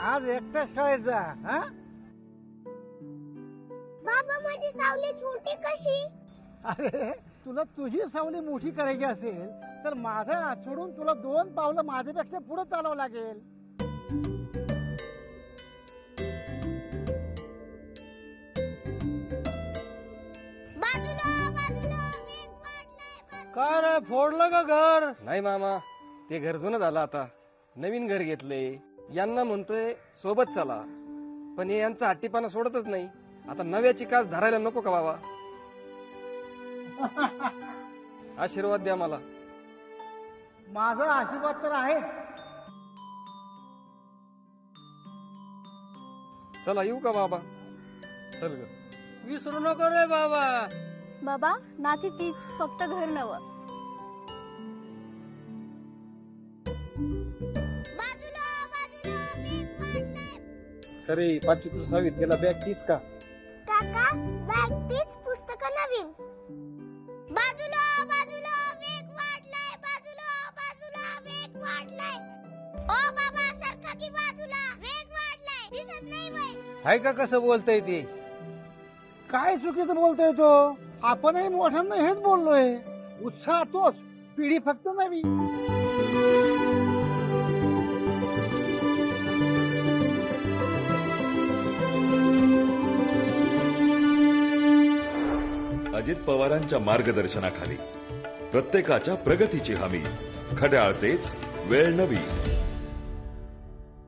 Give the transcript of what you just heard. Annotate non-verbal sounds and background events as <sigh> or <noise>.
आज एकट्या शाळेत जा हा? बाबा माझी सावली छोटी कशी? अरे तुला तुझी सावली मोठी करायची असेल तर माझा हात सोडून तुला दोन पावलं माझ्यापेक्षा पुढे चालावं लागेल. बाजूला बाजूला वेग वाढलाय बाजूला. काय रे फोडलं का घर? नाही मामा ते घर जुनं झालं आता. नवीन घर घेतले यांना म्हणतोय सोबत चला. पण हे यांचा हट्टीपणा सोडतच नाही. आता नव्याची कास धरायला नको का बाबा? <laughs> आशीर्वाद द्या मला. माझा आशीर्वाद तर आहेच. चला येऊ का बाबा? चल ग. विसरू नको रे बाबा. बाबा नाती तीच फक्त घर नवं. अरे पाचवी तू सहावीत गेला बॅग तीच का? काका बॅग तीच पुस्तक नवीन. बाजूला बाजूला वेग वाढलाय बाजूला बाजूला वेग वाढलाय. ओ बाबा सरका की बाजूला वेग वाढलाय. दिसत नाही वय हाय का कसं बोलतय ते? काय चुकीचं बोलतोय तो? आपणही मोठ्यांना हेच बोललोय. उत्साह तोच पिढी फक्त नवी अजित पवारांच्या मार्गदर्शनाखाली. प्रत्येकाच्या प्रगतीची हमी. खड्याळ तेच वेळ नवी.